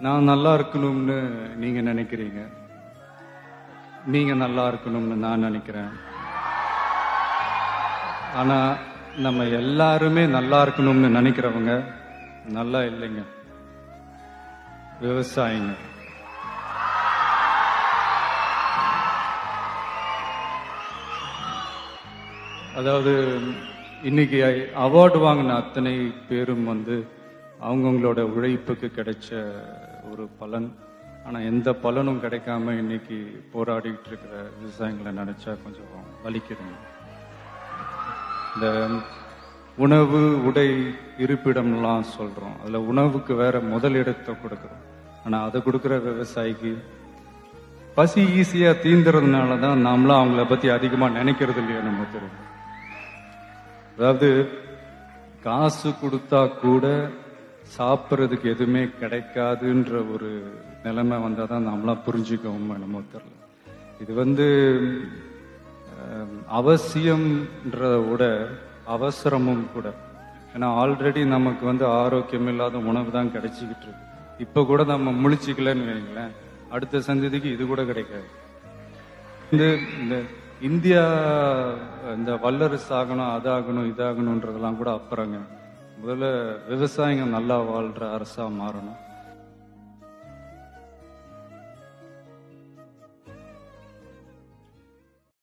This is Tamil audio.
நான் நல்லா இருக்கணும்னு நீங்க நினைக்கிறீங்க? நீங்க நல்லா இருக்கணும்னு நான் நினைக்கிறேன். ஆனா நம்ம எல்லாருமே நல்லா இருக்கணும்னு நினைக்கிறவங்க நல்லா இல்லைங்க. விவசாயிங்க. அதாவது இன்னைக்கு அவார்டு வாங்கின அத்தனை பேரும் வந்து அவங்கவுங்களோட உழைப்புக்கு கிடைச்ச ஒரு பலன். ஆனால் எந்த பலனும் கிடைக்காம இன்னைக்கு போராடிட்டு இருக்கிற விவசாயிகளை நினைச்சா கொஞ்சம் வலிக்குதுங்க. இந்த உணவு உடை இருப்பிடம்லாம் சொல்றோம். அதுல உணவுக்கு வேற முதலிடத்தை கொடுக்குறோம். ஆனா அதை கொடுக்குற விவசாயிக்கு பசி ஈஸியா தீந்துறதுனால தான் நாமளும் அவங்கள பத்தி அதிகமா நினைக்கிறது இல்லையா நம்ம தெரியும் அதாவது காசு கொடுத்தா கூட சாப்பிட்றதுக்கு எதுவுமே கிடைக்காதுன்ற ஒரு நிலைமை வந்தால் தான் நம்மளாம் புரிஞ்சுக்கவும் என்னமோ தெரியல. இது வந்து அவசியம்ன்றத விட அவசரமும் கூட. ஏன்னா ஆல்ரெடி நமக்கு வந்து ஆரோக்கியம் இல்லாத உணவு தான் கிடைச்சிக்கிட்டு இருக்கு. இப்போ கூட நம்ம முழிச்சிக்கலன்னு வைங்களேன். அடுத்த சந்ததிக்கு இது கூட கிடைக்காது. இந்த இந்த இந்தியா இந்த வல்லரசு ஆகணும் அதாகணும் இதாகணுன்றதெல்லாம் கூட அப்புறங்க. முதல்ல விவசாயிங்க நல்லா வாழ்கிற அரசாக மாறணும்.